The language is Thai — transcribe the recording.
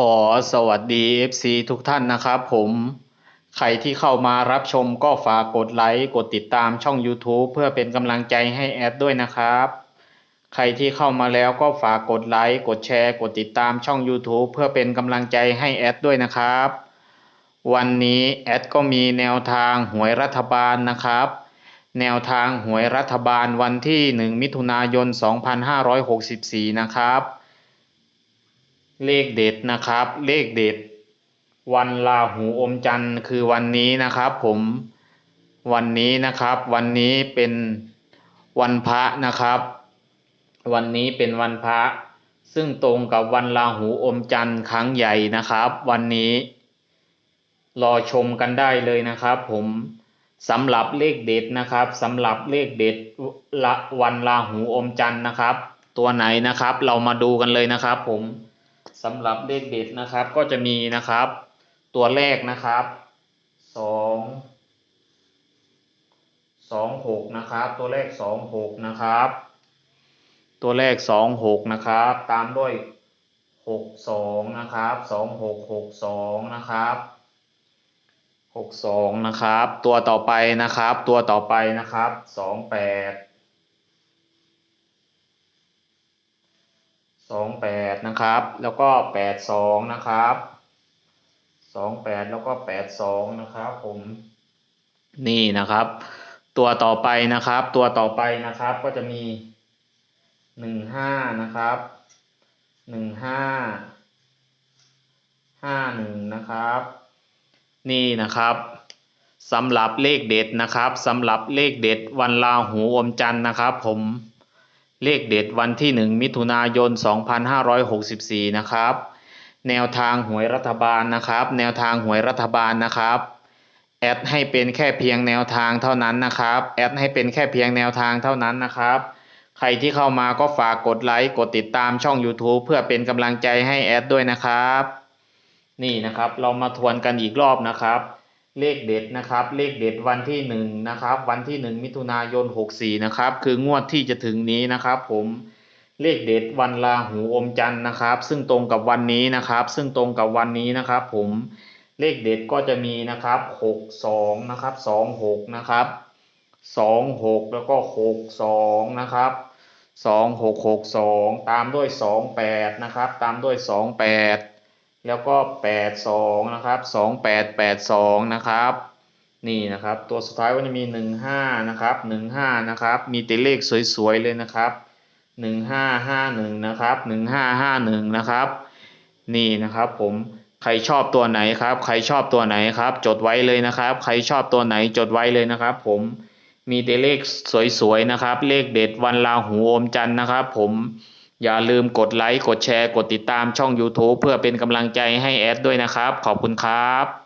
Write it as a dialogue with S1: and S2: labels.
S1: ขอสวัสดี FC ทุกท่านนะครับผม ใครที่เข้ามารับชมก็ฝากกดไลค์กดติดตามช่อง YouTube เพื่อเป็นกำลังใจให้แอดด้วยนะครับ ใครที่เข้ามาแล้วก็ฝากกดไลค์กดแชร์ กดติดตามช่อง YouTube เพื่อเป็นกำลังใจให้แอดด้วยนะครับ วันนี้แอดก็มีแนวทางหวยรัฐบาลนะครับ แนวทางหวยรัฐบาลวันที่ 1 มิถุนายน 2564 นะครับ เลขเด็ดนะครับ เลขเด็ด วันลาหูอมจันทร์คือวันนี้นะครับ ผมวันนี้นะครับ วันนี้เป็นวันพระนะครับ วันนี้เป็นวันพระ ซึ่งตรงกับวันลาหูอมจันทร์ครั้งใหญ่นะครับ วันนี้ รอชมกันได้เลยนะครับ ผมสำหรับเลขเด็ดนะครับสำหรับเลขเด็ดละวันลาหูอมจันทร์นะครับ ตัวไหนนะครับ เรามาดูกันเลยนะครับ ผม สำหรับเลขเด็ดนะครับก็จะมีนะครับ ตัวแรกนะครับสองสองหกนะครับ ตัวเลขสองหกนะครับ ตัวเลขสองหกนะครับ ตามด้วยหกสองนะครับสองหกหกสองนะครับหกสองนะครับ ตัวต่อไปนะครับ ตัวต่อไปนะครับสองแปด สองแปดนะครับ แล้วก็แปดสองนะครับสองแปดแล้วก็แปดสองนะครับ ผมนี่นะครับ ตัวต่อไปนะครับ ตัวต่อไปนะครับก็จะมีหนึ่งห้านะครับหนึ่งห้าห้าหนึ่งนะครับ นี่นะครับสำหรับเลขเด็ดนะครับสำหรับเลขเด็ดวันลาหูอมจันทร์นะครับ ผม เลขเด็ดวันที่หนึ่งมิถุนายน 2564 นะครับ แนวทางหวยรัฐบาลนะครับ แนวทางหวยรัฐบาลนะครับ แอดให้เป็นแค่เพียงแนวทางเท่านั้นนะครับ แอดให้เป็นแค่เพียงแนวทางเท่านั้นนะครับ ใครที่เข้ามาก็ฝากกดไลค์ กดติดตามช่อง YouTube เพื่อเป็นกำลังใจให้แอดด้วยนะครับ นี่นะครับ เรามาทวนกันอีกรอบนะครับ เลขเด็ดนะครับ เลขเด็ดวันที่หนึ่งนะครับ วันที่หนึ่งมิถุนายนหกสี่นะครับ คืองวดที่จะถึงนี้นะครับ ผมเลขเด็ดวันลาหูอมจันทร์นะครับ ซึ่งตรงกับวันนี้นะครับ ซึ่งตรงกับวันนี้นะครับ ผมเลขเด็ดก็จะมีนะครับหกสองนะครับสองหกนะครับสองหกแล้วก็หกสองนะครับสองหกหกสองตามด้วยสองแปดนะครับ ตามด้วยสองแปด แล้วก็แปดสองนะครับสองแปดแปดสองนะครับ นี่นะครับ ตัวสุดท้ายก็จะมีหนึ่งห้านะครับหนึ่งห้านะครับ มีแต่เลขสวยๆ เลยนะครับหนึ่งห้าห้าหนึ่งนะครับหนึ่งห้าห้าหนึ่งนะครับ นี่นะครับผมใครชอบตัวไหนครับ ใครชอบตัวไหนครับ จดไว้เลยนะครับ ใครชอบตัวไหนจดไว้เลยนะครับ ผมมีแต่เลขสวยๆนะครับ เลขเด็ดวันลาหูอมจันทร์นะครับ ผม อย่าลืมกดไลค์ กดแชร์ กดติดตามช่อง YouTube เพื่อเป็นกำลังใจให้แอดด้วยนะครับ ขอบคุณครับ